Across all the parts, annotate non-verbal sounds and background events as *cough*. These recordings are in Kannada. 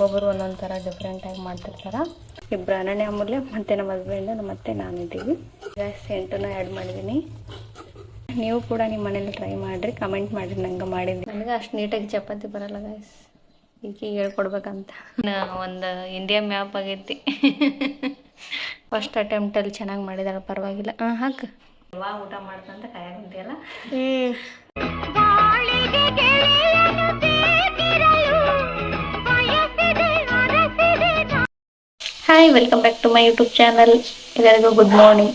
ಒಬ್ಬೊಬ್ಬರು ಒಂದೊಂದು ಥರ ಡಿಫ್ರೆಂಟಾಗಿ ಮಾಡ್ತಿರ್ತಾರೆ. ಇಬ್ಬರು ಅನನ್ಯ ಅಮೂಲ್ಯ ಮತ್ತು ನಮ್ಮ ಹಸ್ಬೆಂಡ್ ನಮ್ಮ ಮತ್ತೆ ನಾನಿದ್ದೀವಿ. ಗ್ಯಾಸ್ ಎಂಟನ್ನು ಆ್ಯಡ್ ಮಾಡಿದ್ದೀನಿ ನೀವು ಕೂಡ ನಿಮ್ಮ ಮನೇಲಿ ಟ್ರೈ ಮಾಡಿರಿ ಕಮೆಂಟ್ ಮಾಡಿರಿ ನಂಗೆ ಮಾಡಿದ್ವಿ ನನಗೆ ಅಷ್ಟು ನೀಟಾಗಿ ಚಪಾತಿ ಬರಲ್ಲ ಗಾಯ್ಸ್ ಈಗ ಹೇಳ್ಕೊಡ್ಬೇಕಂತ. ಒಂದು ಇಂಡಿಯಾ ಮ್ಯಾಪ್ ಆಗೈತಿ. ಫಸ್ಟ್ ಅಟೆಂಪ್ಟಲ್ಲಿ ಚೆನ್ನಾಗಿ ಮಾಡಿದಾಳೆ ಪರವಾಗಿಲ್ಲ. ಹಾಂ ಹಾಕು. ಯಾವಾಗ ಊಟ ಮಾಡ್ತಂತ ಕಾಯಾಗುಂತಿಯಲ್ಲ hi welcome back to my YouTube channel ಎಲ್ಲರಿಗೂ ಗುಡ್ ಮಾರ್ನಿಂಗ್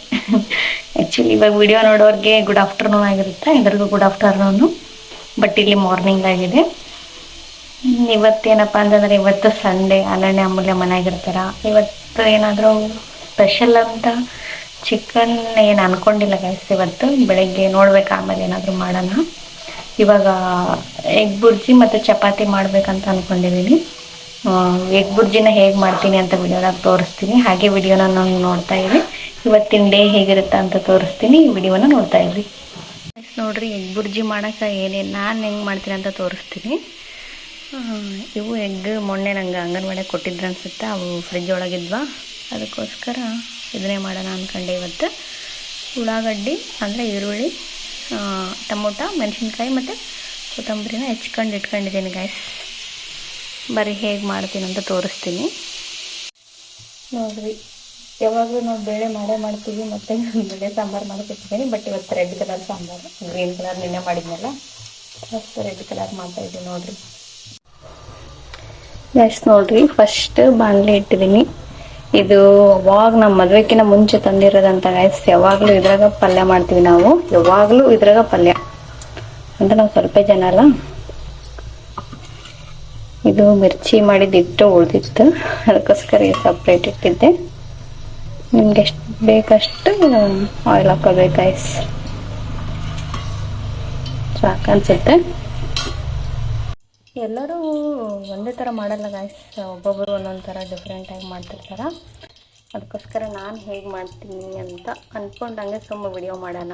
ಆ್ಯಕ್ಚುಲಿ ಇವಾಗ ವಿಡಿಯೋ ನೋಡೋರಿಗೆ ಗುಡ್ ಆಫ್ಟರ್ನೂನ್ ಆಗಿರುತ್ತೆ. ಎಲ್ಲರಿಗೂ ಗುಡ್ ಆಫ್ಟರ್ನೂನು ಬಟ್ ಇಲ್ಲಿ ಮಾರ್ನಿಂಗ್ ಆಗಿದೆ. ಇವತ್ತೇನಪ್ಪ ಅಂತಂದ್ರೆ ಇವತ್ತು ಸಂಡೇ ಅಲ್ಲಣ್ಣ ಅಮೂಲ್ಯ ಮನೆಯಾಗಿರ್ತಾರ? ಇವತ್ತು ಏನಾದರೂ ಸ್ಪೆಷಲ್ ಅಂತ ಚಿಕನ್ ಏನು ಅನ್ಕೊಂಡಿಲ್ಲ ಗೈಸ್ ಇವತ್ತು. ಬೆಳಗ್ಗೆ ನೋಡ್ಬೇಕು ಆಮೇಲೆ ಏನಾದರೂ ಮಾಡೋಣ. ಇವಾಗ ಎಗ್ ಬುರ್ಜಿ ಮತ್ತು ಚಪಾತಿ ಮಾಡಬೇಕಂತ ಅನ್ಕೊಂಡಿದ್ದೀನಿ ಎಗ್ ಬುರ್ಜಿನ ಹೇಗೆ ಮಾಡ್ತೀನಿ ಅಂತ ವಿಡಿಯೋನಾಗ ತೋರಿಸ್ತೀನಿ. ಹಾಗೆ ವಿಡಿಯೋನ ನಾನು ನೋಡ್ತಾ ಇರಿ ಇವತ್ತಿನ ಡೇ ಹೇಗಿರುತ್ತೆ ಅಂತ ತೋರಿಸ್ತೀನಿ. ಈ ವಿಡಿಯೋನ ನೋಡ್ತಾ ಇರಿ ನೋಡ್ರಿ, ಎಗ್ ಬುರ್ಜಿ ಮಾಡೋಕೆ ಏನೇನು ನಾನು ಹೆಂಗೆ ಮಾಡ್ತೀನಿ ಅಂತ ತೋರಿಸ್ತೀನಿ. ಇವು ಎಗ್ ಮೊನ್ನೆ ನಂಗೆ ಅಂಗನವಾಡಿ ಕೊಟ್ಟಿದ್ರು ಅನ್ಸುತ್ತೆ. ಅವು ಫ್ರಿಜ್ ಒಳಗಿದ್ವಾ ಅದಕ್ಕೋಸ್ಕರ ಇದನ್ನೇ ಮಾಡೋಣ ಅಂದ್ಕೊಂಡೆ ಇವತ್ತು. ಉಳ್ಳಾಗಡ್ಡಿ, ಅಂದರೆ ಈರುಳ್ಳಿ ಟೊಮೊಟ, ಮೆಣಸಿನ್ಕಾಯಿ ಮತ್ತು ಕೊತ್ತಂಬರಿನ ಹೆಚ್ಕೊಂಡು ಇಟ್ಕೊಂಡಿದ್ದೀನಿ ಗಾಯ್ಸ್ ಬರೀ ಹೇಗೆ ಮಾಡ್ತೀನಿ ಅಂತ ತೋರಿಸ್ತೀನಿ. ನೋಡ್ರಿ ಯಾವಾಗಲೂ ನಾವು ಬೇಳೆ ಮಾಡೇ ಮಾಡ್ತೀವಿ ಮತ್ತೆ ಬೇಳೆ ಸಾಂಬಾರು ಮಾಡ್ತಿರ್ತೀನಿ ಬಟ್ ಇವತ್ತು red colour sambar green colour ನಿನ್ನೆ ಮಾಡಿದ್ನಲ್ಲ ಫಸ್ಟ್ ರೆಡ್ ಕಲರ್ ಮಾಡ್ತಾ ಇದ್ದೀನಿ ನೋಡ್ರಿ. ಎಸ್ ನೋಡ್ರಿ ಫಸ್ಟ್ ಬಾಣಲೆ ಇಟ್ಟಿದ್ದೀನಿ. ಇದು ಅವಾಗ ನಮ್ಮ ಮದ್ವೆಕಿನ ಮುಂಚೆ ತಂದಿರೋದಂತ ಗೈಸ್ ಯಾವಾಗಲೂ ಇದ್ರಾಗ ಪಲ್ಯ ಮಾಡ್ತೀವಿ ನಾವು. ಯಾವಾಗಲೂ ಇದ್ರಾಗ ಪಲ್ಯ. ಅಂತ ನಾವು ಸ್ವಲ್ಪ ಜನ ಅಲ್ಲ ಇದು ಮಿರ್ಚಿ ಮಾಡಿದ್ದಿಟ್ಟು ಉಳಿದಿತ್ತು. ಅದಕ್ಕೋಸ್ಕರ ಸಪ್ರೇಟ್ ಇಟ್ಟಿದ್ದೆ. ನಿಮ್ಗೆ ಎಷ್ಟು ಬೇಕಷ್ಟು ಆಯಿಲ್ ಹಾಕೋಬೇಕು ಗೈಸ್ ಸಾಕನ್ಸುತ್ತೆ ಎಲ್ಲರೂ ಒಂದೇ ಥರ ಮಾಡಲ್ಲ ಗಾಯ್ಸ್ ಒಬ್ಬೊಬ್ಬರು ಒಂದೊಂದು ಥರ ಡಿಫ್ರೆಂಟಾಗಿ ಮಾಡ್ತಿರ್ತಾರೆ. ಅದಕ್ಕೋಸ್ಕರ ನಾನು ಹೇಗೆ ಮಾಡ್ತೀನಿ ಅಂತ ಅಂದ್ಕೊಂಡಂಗೆ ಸುಮ್ಮ ವಿಡಿಯೋ ಮಾಡೋಣ.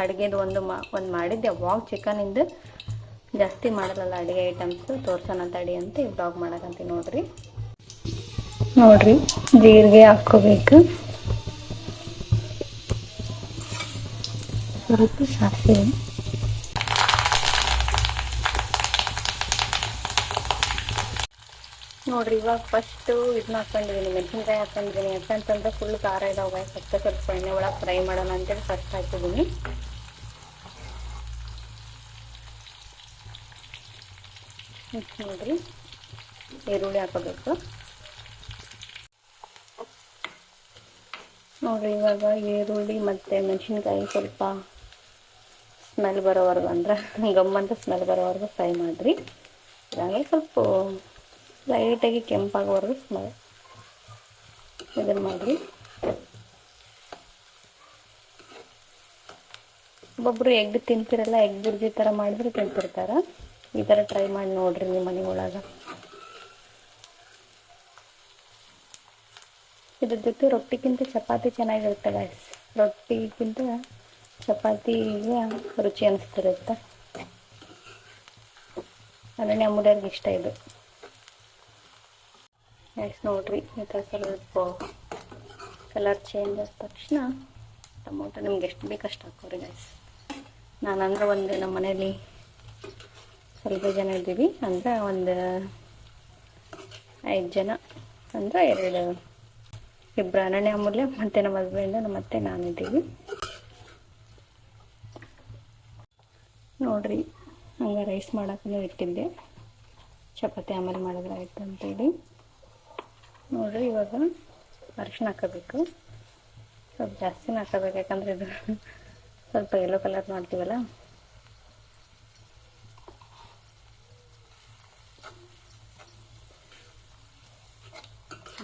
ಅಡುಗೆದು ಒಂದು ಮಾ ಒಂದು ಮಾಡಿದ್ದೆ. ಯಾವಾಗ ಚಿಕನಿಂದು ಜಾಸ್ತಿ ಮಾಡಲ್ಲ ಅಡುಗೆ ಐಟಮ್ಸ್ ತೋರ್ಸೋಣ ತಡಿ ಅಂತ ಈ ಬ್ಲಾಗ್ ಮಾಡಕಂತೀನಿ ನೋಡ್ರಿ. ನೋಡ್ರಿ ಜೀರಿಗೆ ಹಾಕ್ಕೋಬೇಕು. ಸ್ವಲ್ಪ ಸಾಸಿವೆ. ನೋಡ್ರಿ ಇವಾಗ ಫಸ್ಟು ಇದನ್ನ ಹಾಕೊಂಡಿದ್ದೀನಿ ಮೆಣಸಿನ್ಕಾಯಿ ಹಾಕೊಂಡಿದ್ದೀನಿ ಯಾಕಂತಂದ್ರೆ ಫುಲ್ ಖಾರ ಇದಾವೆ ಸ್ವಲ್ಪ ಸ್ವಲ್ಪ ಎಣ್ಣೆ ಒಳಗೆ ಫ್ರೈ ಮಾಡೋಣ ಅಂತೇಳಿ ಫಸ್ಟ್ ಹಾಕಿದ್ದೀನಿ ನೋಡ್ರಿ. ಈರುಳ್ಳಿ ಹಾಕೋಬೇಕು. ನೋಡಿರಿ, ಇವಾಗ ಈರುಳ್ಳಿ ಮತ್ತು ಮೆಣಸಿನ್ಕಾಯಿ ಸ್ವಲ್ಪ ಸ್ಮೆಲ್ ಬರೋವರೆಗೂ ಅಂದ್ರೆ ಗಮ್ಮಂತ ಸ್ಮೆಲ್ ಬರೋವರೆಗೂ ಫ್ರೈ ಮಾಡಿರಿ. ಹಾಗೆ ಸ್ವಲ್ಪ ಲೈಟಾಗಿ ಕೆಂಪಾಗೋವರೆಗೂ ಸ್ಮೆಲ್ ಇದನ್ನು ಮಾಡಿರಿ. ಒಬ್ಬೊಬ್ರು ಎಗ್ ತಿಂತಿರಲ್ಲ ಎಗ್ ಬುರ್ಜಿ ಥರ ಮಾಡಿದ್ರೆ ತಿಂತಿರ್ತಾರ. ಈ ಥರ ಟ್ರೈ ಮಾಡಿ ನೋಡ್ರಿ ನಿಮ್ಮ ಮನೆ ಒಳಗೆ. ಇದ್ರ ಜೊತೆ ರೊಟ್ಟಿಗಿಂತ ಚಪಾತಿ ಚೆನ್ನಾಗಿರುತ್ತೆ ಗಾಯ್ಸ್ ರೊಟ್ಟಿಗಿಂತ ಚಪಾತಿಗೆ ರುಚಿ ಅನಿಸ್ತಿರುತ್ತೆ. ಅದನ್ನೇ ಅಮೂಲ್ಯರ್ಗೆ ಇಷ್ಟ ಇದು. ಗಾಯ್ಸ್ ನೋಡ್ರಿ ಈ ಥರ ಸ್ವಲ್ಪ ಕಲರ್ ಚೇಂಜ್ ಆದ ತಕ್ಷಣ ಟೊಮೊಟೊ ನಿಮ್ಗೆ ಎಷ್ಟು ಬೇಕಷ್ಟು ಹಾಕೋರಿ ಗೈಸ್ ನಾನಂದ್ರೆ ಒಂದು ನಮ್ಮ ಮನೇಲಿ ಸ್ವಲ್ಪ ಜನ ಇದ್ದೀವಿ. ಅಂದ್ರೆ ಒಂದು ಐದು ಜನ. ಅಂದ್ರೆ ಎರಡು ಇಬ್ಬರು ಅನನ್ಯ ಅಮೂಲ್ಯ, ಮತ್ತು ನಮ್ಮ ಹಸ್ಬೆಂಡ್ ನಮ್ಮ ಅತ್ತೆ ನಾನಿದ್ದೀವಿ. ನೋಡ್ರಿ, ಹಂಗೆ ರೈಸ್ ಮಾಡೋಕ್ಕೂ ಇಟ್ಟಿದ್ದೆ. ಚಪಾತಿ ಆಮೇಲೆ ಮಾಡಿದ್ರೆ ಆಯ್ತು ಅಂತೇಳಿ. ನೋಡ್ರಿ, ಇವಾಗ ಅರಿಶಿನ ಹಾಕೋಬೇಕು. ಸ್ವಲ್ಪ ಜಾಸ್ತಿನೇ ಹಾಕೋಬೇಕು, ಯಾಕಂದ್ರೆ ಇದು ಸ್ವಲ್ಪ ಯೆಲ್ಲೋ ಕಲರ್ ಮಾಡ್ತೀವಲ್ಲ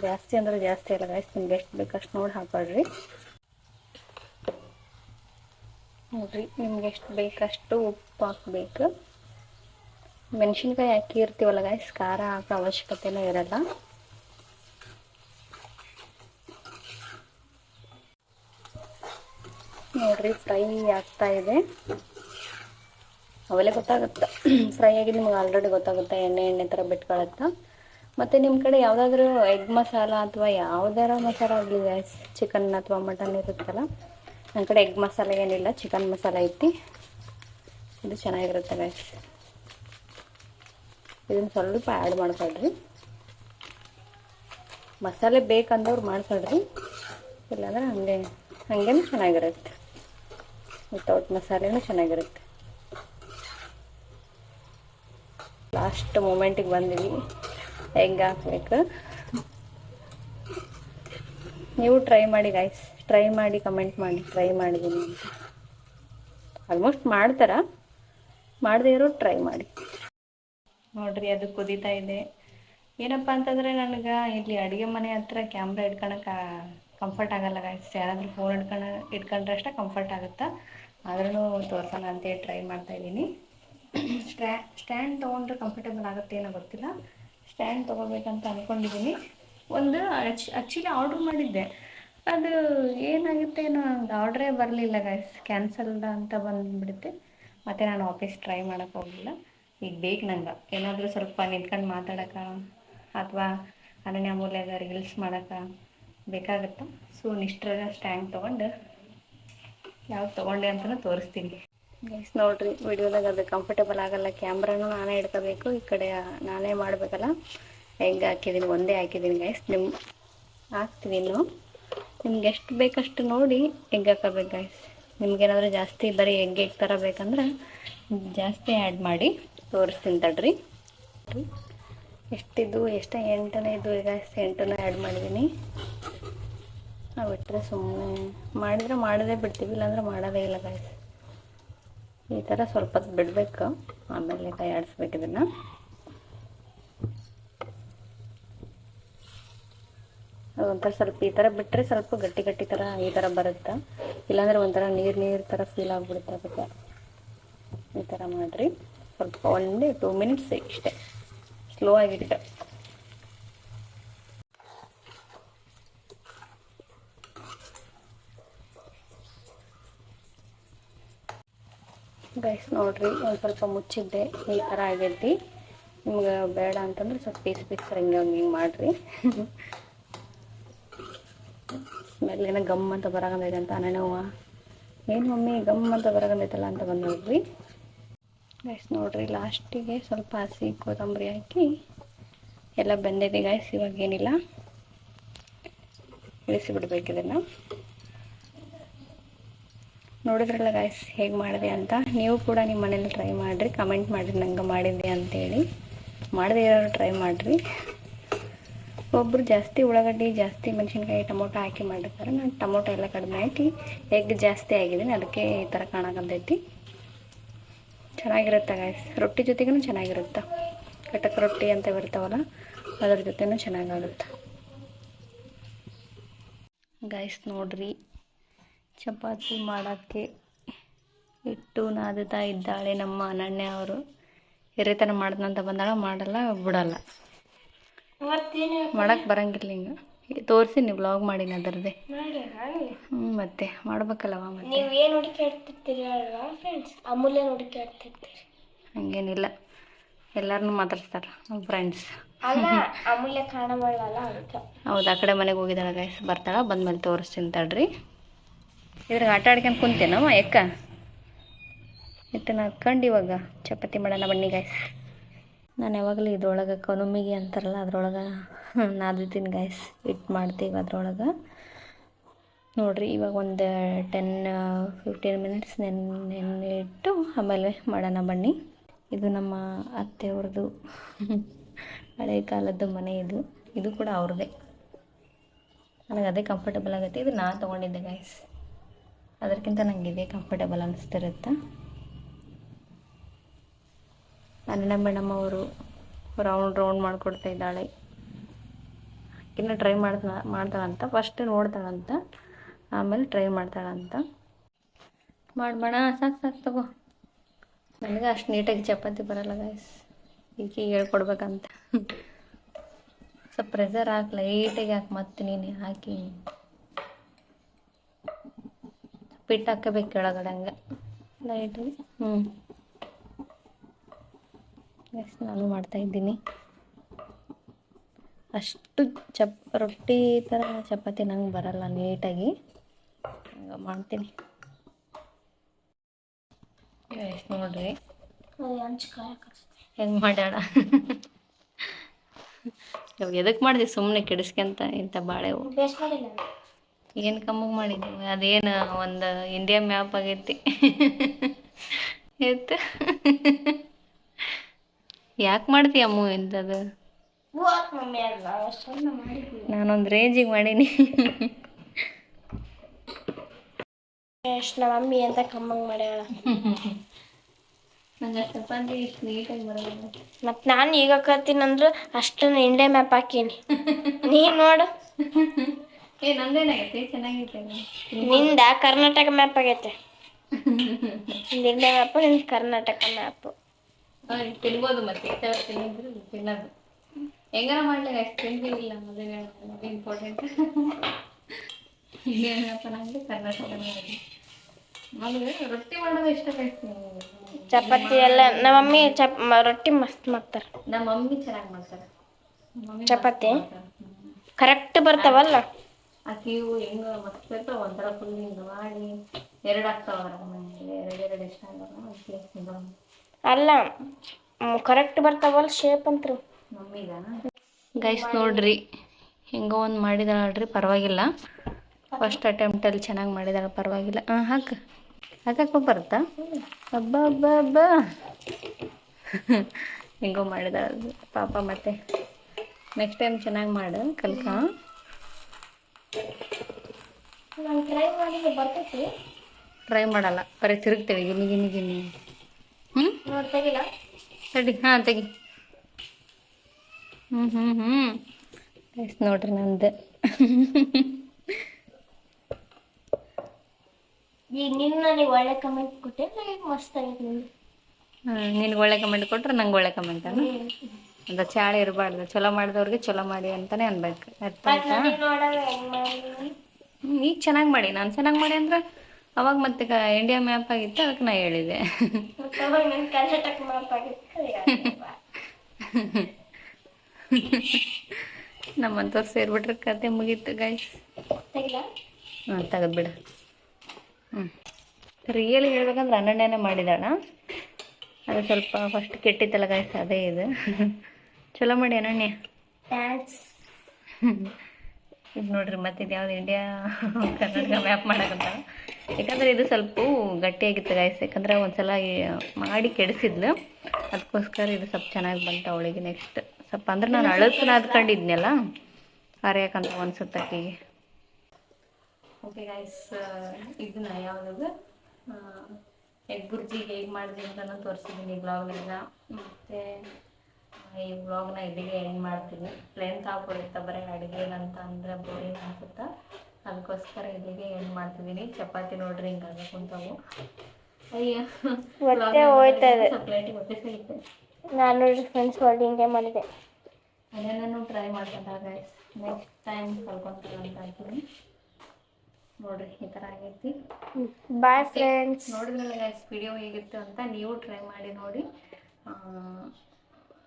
ಜಾಸ್ತಿ ಅಂದ್ರೆ ಜಾಸ್ತಿ ಅಲ್ಲ ಗಾಯ್ಸ್ ನಿಮ್ಗೆ ಎಷ್ಟು ಬೇಕು ಅಷ್ಟು ನೋಡಿ ಹಾಕೊಳ್ರಿ. ನೋಡ್ರಿ, ನಿಮ್ಗೆ ಎಷ್ಟು ಬೇಕಷ್ಟು ಉಪ್ಪು ಹಾಕ್ಬೇಕು. ಮೆಣಸಿನ್ಕಾಯಿ ಹಾಕಿರ್ತೀವಲ್ಲ ಗಾಯ್ಸ್ ಖಾರ ಹಾಕೋ ಅವಶ್ಯಕತೆನೂ ಇರಲ್ಲ. ನೋಡ್ರಿ ಫ್ರೈ ಆಗ್ತಾ ಇದೆ. ಅವೆಲ್ಲ ಗೊತ್ತಾಗುತ್ತೆ. ಫ್ರೈ ಆಗಿ ನಿಮ್ಗೆ ಆಲ್ರೆಡಿ ಗೊತ್ತಾಗುತ್ತೆ ಎಣ್ಣೆ ಎಣ್ಣೆ ಥರ ಬಿಟ್ಕೊಳತ್ತ ಮತ್ತು ನಿಮ್ಮ ಕಡೆ ಯಾವುದಾದ್ರೂ ಎಗ್ ಮಸಾಲ ಅಥವಾ ಯಾವ್ದಾರ ಮಸಾಲ ಆಗಲಿ ಚಿಕನ್ ಅಥವಾ ಮಟನ್ ಇರುತ್ತಲ್ಲ ನನ್ನ ಕಡೆ ಎಗ್ ಮಸಾಲೆ ಏನಿಲ್ಲ ಚಿಕನ್ ಮಸಾಲ ಐತಿ. ಇದು ಚೆನ್ನಾಗಿರುತ್ತೆ ಗೈಸ್ ಇದನ್ನು ಸ್ವಲ್ಪ ಆ್ಯಡ್ ಮಾಡ್ಕೊಳ್ರಿ. ಮಸಾಲೆ ಬೇಕಂದವ್ರು ಮಾಡ್ಕೊಳ್ರಿ. ಇಲ್ಲಾಂದ್ರೆ ಹಂಗೆ, ಹಂಗೇನು ಚೆನ್ನಾಗಿರುತ್ತೆ. ವಿತೌಟ್ ಮಸಾಲೆನೂ ಚೆನ್ನಾಗಿರುತ್ತೆ. ಲಾಸ್ಟ್ ಮೂಮೆಂಟಿಗೆ ಬಂದಿವಿ. ಹೆಂಗೆ ಹಾಕ್ಬೇಕು? ನೀವು ಟ್ರೈ ಮಾಡಿ ಗಾಯ್ಸ್ ಟ್ರೈ ಮಾಡಿ ಕಮೆಂಟ್ ಮಾಡಿ. ಟ್ರೈ ಮಾಡಿದೀನಿ ಆಲ್ಮೋಸ್ಟ್ ಮಾಡ್ತಾರ? ಮಾಡದೇ ಇರೋ ಟ್ರೈ ಮಾಡಿ. ನೋಡ್ರಿ, ಅದು ಕುದೀತಾ ಇದೆ. ಏನಪ್ಪ ಅಂತಂದರೆ ನನಗೆ ಇಲ್ಲಿ ಅಡುಗೆ ಮನೆ ಹತ್ರ ಕ್ಯಾಮ್ರಾ ಇಟ್ಕೊಳಕ್ಕೆ ಕಂಫರ್ಟ್ ಆಗಲ್ಲ ಗಾಯ್ಸ್ ಯಾರಾದರೂ ಫೋನ್ ಇಟ್ಕೊಂಡು ಇಟ್ಕೊಂಡ್ರೆ ಅಷ್ಟೇ ಕಂಫರ್ಟ್ ಆಗುತ್ತೆ? ಆದ್ರೂ ತೋರ್ಸೋಣ ಅಂತೇಳಿ ಟ್ರೈ ಮಾಡ್ತಾ ಇದ್ದೀನಿ. ಸ್ಟ್ಯಾ ಸ್ಟ್ಯಾಂಡ್ ತೊಗೊಂಡ್ರೆ ಕಂಫರ್ಟೇಬಲ್ ಆಗುತ್ತೆ ಏನೋ ಗೊತ್ತಿಲ್ಲ. ಸ್ಟ್ಯಾಂಡ್ ತೊಗೋಬೇಕಂತ ಅಂದ್ಕೊಂಡಿದ್ದೀನಿ ಒಂದು ಆ್ಯಕ್ಚುಲಿ ಆರ್ಡ್ರ್ ಮಾಡಿದ್ದೆ. ಅದು ಏನಾಗುತ್ತೆ ಏನೋ ಆರ್ಡ್ರೇ ಬರಲಿಲ್ಲ ಗೈಸ್ ಕ್ಯಾನ್ಸಲ್ದ ಅಂತ ಬಂದುಬಿಡುತ್ತೆ. ಮತ್ತು ನಾನು ಆಫೀಸ್ ಟ್ರೈ ಮಾಡೋಕ್ಕೆ ಹೋಗಿಲ್ಲ ಈಗ ಬೇಕು ನಂಗೆ. ಏನಾದರೂ ಸ್ವಲ್ಪ ನಿಂತ್ಕೊಂಡು ಮಾತಾಡೋಕೆ ಅಥವಾ ಅನನ್ಯ ಮೂಲ್ಯಾಗ ರೀಲ್ಸ್ ಮಾಡೋಕೆ ಬೇಕಾಗುತ್ತೆ? ಸೊ ನಿಷ್ಟ್ರಾಗ ಸ್ಟ್ಯಾಂಡ್ ತೊಗೊಂಡು, ಯಾವ್ದು ತೊಗೊಂಡೆ ಅಂತಲೂ ತೋರಿಸ್ತೀನಿ. ಗೈಸ್ ನೋಡ್ರಿ, ವಿಡಿಯೋದಾಗ ಅದು ಕಂಫರ್ಟೇಬಲ್ ಆಗಲ್ಲ ಕ್ಯಾಮ್ರಾನು ನಾನೇ ಇಡ್ಕೋಬೇಕು, ಈ ಕಡೆ ನಾನೇ ಮಾಡಬೇಕಲ್ಲ? ಹೆಂಗೆ ಹಾಕಿದ್ದೀನಿ ಒಂದೇ ಹಾಕಿದ್ದೀನಿ ಗೈಸ್ ನಿಮ್ಮ ಹಾಕ್ತೀನಿ ಇನ್ನು. ನಿಮ್ಗೆ ಎಷ್ಟು ಬೇಕಷ್ಟು ನೋಡಿ ಎಗ್ ಹಾಕೋಬೇಕು ಗೈಸ್ ನಿಮ್ಗೇನಾದರೂ ಜಾಸ್ತಿ ಬರೀ ಎಗ್ ಎಗ್ ಥರ ಬೇಕಂದ್ರೆ ಜಾಸ್ತಿ ಆ್ಯಡ್ ಮಾಡಿ ತೋರಿಸ್ತೀನಿ ತಡ್ರಿ. ಎಷ್ಟಿದ್ದು ಎಷ್ಟು, ಎಂಟನೇ ಇದ್ದು ಈಗ ಎಂಟನೇ ಆ್ಯಡ್ ಮಾಡಿದ್ದೀನಿ ನಾವು ಬಿಟ್ಟರೆ ಸುಮ್ಮನೆ ಮಾಡಿದ್ರೆ ಮಾಡೋದೇ ಬಿಡ್ತೀವಿ, ಇಲ್ಲಾಂದ್ರೆ ಮಾಡೋದೇ ಇಲ್ಲ ಗಾಯ್ಸ್ ಈ ಥರ ಸ್ವಲ್ಪ ಬಿಡಬೇಕು. ಆಮೇಲೆ ತಯಾರಿಸ್ಬೇಕು ಆಡಿಸ್ಬೇಕು ಇದನ್ನು. ಒಂಥರ ಸ್ವಲ್ಪ ಈ ಥರ ಬಿಟ್ಟರೆ ಸ್ವಲ್ಪ ಗಟ್ಟಿ ಗಟ್ಟಿ ಥರ ಈ ಥರ ಬರುತ್ತೆ. ಇಲ್ಲಾಂದ್ರೆ ಒಂಥರ ನೀರು ನೀರು ಥರ ಫೀಲ್ ಆಗಿಬಿಡುತ್ತೆ ಅದಕ್ಕೆ. ಈ ಥರ ಮಾಡಿರಿ. ಸ್ವಲ್ಪ ಒಂದು ಟೂ ಮಿನಿಟ್ಸ್ ಇಷ್ಟೇ. ಸ್ಲೋ ಆಗಿಟ್ಟು ಗೈಸ್ ನೋಡ್ರಿ, ಒಂದ್ ಸ್ವಲ್ಪ ಮುಚ್ಚಿದ್ದೆ. ಈ ತರ ಆಗೈತಿ. ನಿಮ್ಗೆ ಬೇಡ ಅಂತಂದ್ರೆ ಸ್ವಲ್ಪ ಪೀಸ್ ಪೀಸ್ ಹಂಗೆ ಹಂಗೆ ಮಾಡ್ರಿ ಮಾಡಿರಿ. ಸ್ಮೆಲ್ ಗಮ್ ಅಂತ ಬರಾಗಂದೈತೆ ಅಂತ ಅನನವ್ವ ಏನು ಮಮ್ಮಿ, ಗಮ್ ಅಂತ ಬರಾಗಂದೈತಲ್ಲ ಅಂತ ಬಂದ್ ನೋಡ್ರಿ. ಗೈಸ್ ನೋಡ್ರಿ ಲಾಸ್ಟಿಗೆ ಸ್ವಲ್ಪ ಹಸಿ ಕೊತ್ತಂಬರಿ ಹಾಕಿ ಎಲ್ಲ ಬೆಂದಿದೆ ಗೈಸ್ ಇವಾಗ ಏನಿಲ್ಲ. ಇಳಿಸಿ ಬಿಡ್ಬೇಕಿದೆ ಇದನ್ನು ನೋಡಿದ್ರಲ್ಲ ಗಾಯ್ಸ್ ಹೇಗೆ ಮಾಡಿದೆ ಅಂತ? ನೀವು ಕೂಡ ನಿಮ್ಮ ಮನೇಲಿ ಟ್ರೈ ಮಾಡಿರಿ ಕಮೆಂಟ್ ಮಾಡಿರಿ, ನಂಗೆ ಮಾಡಿದ್ದೆ ಅಂತೇಳಿ. ಮಾಡದೇ ಇರೋರು ಟ್ರೈ ಮಾಡಿರಿ. ಒಬ್ಬರು ಜಾಸ್ತಿ ಉಳ್ಳಾಗಡ್ಡಿ, ಜಾಸ್ತಿ ಮೆಣಸಿನ್ಕಾಯಿ, ಟೊಮೊಟೊ ಹಾಕಿ ಮಾಡಿರ್ತಾರೆ. ನಾನು ಟೊಮೊಟೊ ಎಲ್ಲ ಕಡಿಮೆ ಹಾಕಿ ಎಗ್ ಜಾಸ್ತಿ ಆಗಿದ್ದೀನಿ, ಅದಕ್ಕೆ ಈ ಥರ ಕಾಣಕಂತೈತಿ ಚೆನ್ನಾಗಿರುತ್ತೆ ಗಾಯ್ಸ್ ರೊಟ್ಟಿ ಜೊತೆಗೂ ಚೆನ್ನಾಗಿರುತ್ತೆ. ಕಟಕ್ ರೊಟ್ಟಿ ಅಂತ ಬರ್ತಾವಲ್ಲ, ಅದ್ರ ಜೊತೆನೂ ಚೆನ್ನಾಗಾಗುತ್ತೆ. ಗಾಯ್ಸ್ ನೋಡ್ರಿ. ಚಪಾತಿ ಮಾಡೋಕ್ಕೆ ಇಟ್ಟು ನಾದುತ್ತಾ ಇದ್ದಾಳೆ ನಮ್ಮ ಅನನ್ಯ ಅವರು. ಹಿರಿತನ ಮಾಡ್ದಂತ ಬಂದಾಳ ಮಾಡಲ್ಲ ಬಿಡಲ್ಲ. ಮಾಡಕ್ಕೆ ಬರಂಗಿಲ್ಲ ಹಿಂಗೆ. ತೋರಿಸಿ ನೀವು ವ್ಲಾಗ್ ಮಾಡೀನಿ ಅದರದ್ದೇ. ಹ್ಞೂ ಮತ್ತೆ ಮಾಡ್ಬೇಕಲ್ಲವ ಮತ್ತೆ? ಹುಡುಕಾಡ್ತಿರ್ತೀರಿ ಅಲ್ವಾ ಫ್ರೆಂಡ್ಸ್ ಅಮೂಲ್ಯ ಹುಡುಕಾಡ್ತಿರ್ತೀರಿ ಹಂಗೇನಿಲ್ಲ. ಎಲ್ಲರನ್ನೂ ಮಾತಾಡ್ತಾರೆ ನಮ್ಮ ಫ್ರೆಂಡ್ಸ್ ಅಲ್ಲ ಅಮೂಲ್ಯ ಹೌದು ಆ ಕಡೆ ಮನೆಗೆ ಹೋಗಿದ್ದಾಳೆ ಗೈಸ್ ಬರ್ತಾಳ ಬಂದ್ಮೇಲೆ ತೋರಿಸ್ತೀನಿ ತಡ್ರಿ. ಇದ್ರಾಗ ಆಟ ಆಡ್ಕೊಂಡು ಕುಂತೇನವ ಎಕ್ಕ? ನಾ ಕಂಡು ಇವಾಗ. ಚಪಾತಿ ಮಾಡೋಣ ಬನ್ನಿ ಗಾಯ್ಸ್ ನಾನು ಯಾವಾಗಲೂ ಇದ್ರೊಳಗೆ ಕನುಮಿಗೆ ಅಂತಾರಲ್ಲ, ಅದ್ರೊಳಗೆ ನಾದಿದ್ದೀನಿ ಗಾಯ್ಸ್ ಇಟ್ಟು ಮಾಡ್ತೀವಿ ಅದ್ರೊಳಗೆ. ನೋಡಿರಿ, ಇವಾಗ ಒಂದು ಟೆನ್ ಫಿಫ್ಟೀನ್ ಮಿನಿಟ್ಸ್ ನೆನೆ ಇಟ್ಟು ಆಮೇಲೆ ಮಾಡೋಣ ಬನ್ನಿ. ಇದು ನಮ್ಮ ಅತ್ತೆಯವ್ರದ್ದು ಹಳೆ ಕಾಲದ್ದು ಮನೆ ಇದು. ಇದು ಕೂಡ ಅವ್ರದ್ದೇ ನನಗೆ ಅದೇ ಕಂಫರ್ಟಬಲ್ ಆಗುತ್ತೆ. ಇದು ನಾನು ತೊಗೊಂಡಿದ್ದೆ ಗೈಸ್ ಅದಕ್ಕಿಂತ ನನಗೆ ಇದೇ ಕಂಫರ್ಟಬಲ್ ಅನಿಸ್ತಿರುತ್ತೆ. ಅನ್ನ ಮೇಡಮ್ ಅವರು ರೌಂಡ್ ರೌಂಡ್ ಮಾಡಿಕೊಡ್ತಾ ಇದ್ದಾಳೆ. ಇನ್ನು ಟ್ರೈ ಮಾಡ್ತಾ, ಮಾಡ್ತಾಳಂತ ಫಸ್ಟ್ ನೋಡ್ತಾಳಂತ, ಆಮೇಲೆ ಟ್ರೈ ಮಾಡ್ತಾಳಂತ. ಮಾಡ್ಬೋಣ ಸಾಕು ಸಾಕು, ತಗೋ. ನನಗೆ ಅಷ್ಟು ನೀಟಾಗಿ ಚಪಾತಿ ಬರಲ್ಲ ಗಾಯ್ಸ್ ಈಗ ಹೇಳ್ಕೊಡ್ಬೇಕಂತ. ಸ್ವಲ್ಪ ಪ್ರೆಸರ್ ಹಾಕಿ ಲೈಟಾಗಿ ಹಾಕಿ, ಮತ್ತೆ ನೀನು ಹಾಕಿ. ಪಿಟ್ಟು ಹಾಕಬೇಕು ಕೆಳಗಡೆ ಹಂಗೆ. ಲೈಟಾಗಿ ಹ್ಞೂ ಎಸ್ ನಾನು ಮಾಡ್ತಾ ಇದ್ದೀನಿ. ಅಷ್ಟು ಚಪ್ ರೊಟ್ಟಿ ಥರ ಚಪಾತಿ ನಂಗೆ ಬರಲ್ಲ ನೀಟಾಗಿ. ಹಂಗೆ ಮಾಡ್ತೀನಿ. ನೋಡ್ರಿ. ಹೆಂಗ್ ಮಾಡ್ಯಾಳ? ಇವಾಗ ಎದಕ್ಕೆ ಮಾಡಿದೆ ಸುಮ್ಮನೆ ಕೆಡಿಸ್ಕೊಂತ ಇಂಥ ಬಾಳೆವು ಏನು ಕಮ್ಮಗೆ ಮಾಡಿದ್ದೀವಿ ಅದೇನು ಒಂದು ಇಂಡಿಯಾ ಮ್ಯಾಪ್ ಆಗೈತಿ. ಎತ್ತು? ಯಾಕೆ ಮಾಡ್ತೀಯ ಅಮ್ಮು ಇಂಥದ್ದು ನಾನೊಂದು ರೇಂಜಿಗೆ ಮಾಡೀನಿ. ನಮ್ಮ ಮಮ್ಮಿ ಅಂತ ಕಮ್ಮಂಗೆ ಮಾಡ್ಯಾಳ. ನಂಗೆ ಚಪಾತಿ ಇಷ್ಟು ನೀಟಾಗಿ ಮತ್ತು ನಾನು ಈಗ ಕತ್ತೀನಂದ್ರೆ ಅಷ್ಟನ್ನು ಇಂಡಿಯಾ ಮ್ಯಾಪ್ ಹಾಕೀನಿ. ನೀನು ನೋಡು. ಏ ನಂದೇನಾಗೈತೆ ಚೆನ್ನಾಗೈತೆ ನಿಂದ ಕರ್ನಾಟಕ ಮ್ಯಾಪ್ ಆಗೈತೆ. ನಿಂದ ಮ್ಯಾಪ್ನಿಂದ ಕರ್ನಾಟಕ ಮ್ಯಾಪ್ ತಿನ್ಬೋದು ಮತ್ತೆ. ಇಷ್ಟೆಲ್ಲ ತಿನ್ನಿದ್ರೆ ತಿನ್ನೋದು. ಹೆಂಗಾರ ಮಾಡ್ಲಿ ಅಷ್ಟು ತಿಂತೀವಿಲ್ಲ ಮದುವೆ ಇಂಪಾರ್ಟೆಂಟ್ ಏನಪ್ಪ ನಂಗೆ ಕರ್ನಾಟಕನೇ ಅದು. ಆಮೇಲೆ ರೊಟ್ಟಿ ಮಾಡೋದು ಇಷ್ಟ ಚಪಾತಿ ಎಲ್ಲ ನಮ್ಮ ಮಮ್ಮಿ ಚಪ್ ರೊಟ್ಟಿ ಮಸ್ತ್ ಮಾಡ್ತಾರೆ. ನಮ್ಮ ಮಮ್ಮಿ ಚೆನ್ನಾಗಿ ಮಾಡ್ತಾರೆ. ಚಪಾತಿ. ಕರೆಕ್ಟ್ ಬರ್ತಾವಲ್ಲ? ಆಕಿ ಇವು ಹೆಂಗ ಮಸ್ತ್ ಇರ್ತಾವ ಒಂಥರ ಫುಲ್ ಹಿಂಗೆ ಮಾಡಿ ಎರಡು ಆಗ್ತಾವ ಎರಡು ಎರಡು ಇಷ್ಟ ಆಗಲ್ಲ ಅದಕ್ಕೆ ಅಲ್ಲ ಕರೆಕ್ಟ್ ಬರ್ತಾವಲ್ಲ ಶೇಪ್ ಅಂತ್ರು ಮಮ್ಮಿಗ ಗೈಸ್ ನೋಡ್ರಿ ಹೆಂಗೋ ಒಂದು ಮಾಡಿದಾಳ ನೋಡ್ರಿ ಪರವಾಗಿಲ್ಲ. ಫಸ್ಟ್ ಅಟೆಂಪ್ಟಲ್ಲಿ ಚೆನ್ನಾಗಿ ಮಾಡಿದಾಳೆ ಪರವಾಗಿಲ್ಲ. ಹಾಂ ಹಾಕ ಹಾಕಕ್ಕೆ ಬರುತ್ತಾ? ಹಬ್ಬ ಹಬ್ಬ ಹಬ್ಬ *laughs* ಹೆಂಗೋ ಮಾಡಿದಾಳ ಪಾಪ ಮತ್ತೆ ನೆಕ್ಸ್ಟ್ ಟೈಮ್ ಚೆನ್ನಾಗಿ ಮಾಡು ಕಲ್ಕ. ನಾನು ಟ್ರೈ ಮಾಡಿದ್ರೆ ಬರ್ತೈತಿ. ಟ್ರೈ ಮಾಡಲ್ಲ. ಬರೀ ತಿರುಗ್ತೇವೆ. ಗಿನಿ ಗಿನಿ ಗಿನಿ ಹ್ಞೂ ನೋಡ್ತಾಗಿಲ್ಲ ತಡಿ. ಹಾಂ ತೆಗಿ. ಹ್ಞೂ ಹ್ಞೂ ಹ್ಞೂ ಎಷ್ಟು ನೋಡ್ರಿ ನಂದು. ಈಗ ನಿನ್ನ ನನಗೆ ಒಳ್ಳೆ ಕಮೆಂಟ್ ಕೊಟ್ಟೆ ನನಗೆ ಮಸ್ತ್ ಆಗಿತ್ತು ನಿನ್ಗೆ ಒಳ್ಳೆ ಕಮೆಂಟ್ ಕೊಟ್ರೆ ನಂಗೆ ಒಳ್ಳೆ ಕಮೆಂಟ್ ಅಲ್ಲ ಅಂತ ಚಾಳಿ ಇರಬಾರ್ದು. ಚಲೋ ಮಾಡಿದವ್ರಿಗೆ ಚಲೋ ಮಾಡಿ ಅಂತಾನೆ ಅನ್ಬೇಕು. ಅರ್ಥ ಆಯ್ತಾ? ಈಗ ಚೆನ್ನಾಗಿ ಮಾಡಿ. ನಾನು ಚೆನ್ನಾಗಿ ಮಾಡಿ ಅಂದ್ರೆ ಅವಾಗ ಮತ್ತೆ ಇಂಡಿಯಾ ಮ್ಯಾಪ್ ಆಗಿತ್ತು ಅದಕ್ಕೆ ನಾ ಹೇಳಿದೆ. ನಮ್ಮಂಥವ್ರು ಸೇರಿಬಿಟ್ರೆ ಕತೆ ಮುಗೀತು ಗೈಸ್ ಹ್ಮ್ ಹಾಂ ಬಿಡ. ಹ್ಞೂ ರಿಯಲ್ ಹೇಳ್ಬೇಕಂದ್ರೆ ಅನನ್ಯನೇ ಮಾಡಿದಾಳ. ಅದು ಸ್ವಲ್ಪ ಫಸ್ಟ್ ಕೆಟ್ಟಿತ್ತಲ್ಲ ಗೈಸ್ ಅದೇ ಇದು. ಚಲೋ ಮಾಡಿ ಅನನ್ಯ. ಇದು ನೋಡ್ರಿ ಮತ್ತೆ ಇದು ಯಾವ್ದು ಇಂಡಿಯಾ ಕರ್ನಾಟಕ ಮ್ಯಾಪ್ ಮಾಡಕ್ಕಂತ ಯಾಕಂದ್ರೆ ಇದು ಸ್ವಲ್ಪ ಗಟ್ಟಿಯಾಗಿತ್ತು ಗಾಯ್ಸ್ ಯಾಕಂದ್ರೆ ಒಂದ್ಸಲ ಮಾಡಿ ಕೆಡಿಸಿದ್ಲು. ಅದಕ್ಕೋಸ್ಕರ ಇದು ಸ್ವಲ್ಪ ಚೆನ್ನಾಗಿ ಬಂತ ಅವಳಿಗೆ ನೆಕ್ಸ್ಟ್ ಸ್ವಲ್ಪ ಅಂದ್ರೆ ನಾನು ಅಳಕ್ನ ಅದ್ಕೊಂಡಿದ್ನಲ್ಲ ಅಂತ ಅನ್ಸುತ್ತೆ ಆಕೆಗೆ. ಓಕೆ ಗಾಯ್ಸ್ ಇದನ್ನ ಯಾವ್ದು ಎಗ್ ಬುರ್ಜಿ ಹೇಗೆ ಮಾಡಿದೆ ಅಂತ ತೋರಿಸಿದ್ದೀನಿ ಬ್ಲಾಗ್ನಾಗ ಮತ್ತು ಈ ವ್ಲಾಗ್ನ ಇಲ್ಲಿಗೆ ಎಂಡ್ ಮಾಡ್ತೀನಿ. ಲೆಂತ್ ಆಗ್ಬಿಡುತ್ತೆ ಬರೀ ಅಡುಗೆ ಅಂತ ಅಂದ್ರೆ ಬೋರಿಂಗ್ ಅನ್ಸುತ್ತೆ? ಅದಕ್ಕೋಸ್ಕರ ಇಲ್ಲಿಗೆ ಎಂಡ್ ಮಾಡ್ತಿದ್ದೀನಿ. ಚಪಾತಿ ನೋಡ್ರಿ ಹಿಂಗೆ ಕುಂತಾವು. ಅಯ್ಯೋ ಸಪ್ರೇಟಿಗೆ ಹೊಟ್ಟೆ ಸಿಗುತ್ತೆ ನಾನು ಫ್ರೆಂಡ್ಸ್ ವರ್ಡ್ ಹಿಂಗೆ ಮಾಡಿದೆ. ಅದೇನೂ ಟ್ರೈ ಮಾಡ್ಕೊಂಡಾಗ ನೆಕ್ಸ್ಟ್ ಟೈಮ್ ಕಲ್ಕೊಂತಾರೆ ಅಂತ ಅಂತೀನಿ. ನೋಡ್ರಿ ಈ ಥರ ಆಗೈತಿ. ಬಾಯ್ ಫ್ರೆಂಡ್ಸ್ ನೋಡಿದ್ರಲ್ಲ ಗೈಸ್ ವಿಡಿಯೋ ಹೇಗಿತ್ತು ಅಂತ ನೀವು ಟ್ರೈ ಮಾಡಿ ನೋಡಿ.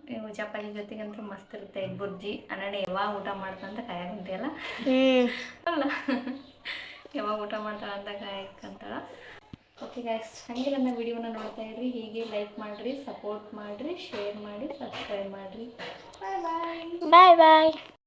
ನೀವು ಚಪಾತಿ ಜೊತೆಗಂತೂ ಮಸ್ತ್ ಇರುತ್ತೆ ಬುರ್ಜಿ. ಅನ್ನಡೆ ಯಾವಾಗ ಊಟ ಮಾಡ್ತಂತ ಕಾಯಕಂತೀಯಲ್ಲ ಅಲ್ಲ. ಯಾವಾಗ ಊಟ ಮಾಡ್ತಾಳ ಅಂತ ಕಾಯಕಂತಾಳ ಓಕೆ ಗಾಯ್ಸ್ ಹಂಗೆ ನನ್ನ ವಿಡಿಯೋನ ನೋಡ್ತಾ ಇರ್ರಿ. ಹೀಗೆ ಲೈಕ್ ಮಾಡಿರಿ ಸಪೋರ್ಟ್ ಮಾಡಿರಿ ಶೇರ್ ಮಾಡಿ ಸಬ್ಸ್ಕ್ರೈಬ್ ಮಾಡಿರಿ. ಬಾಯ್ ಬಾಯ್ ಬಾಯ್ ಬಾಯ್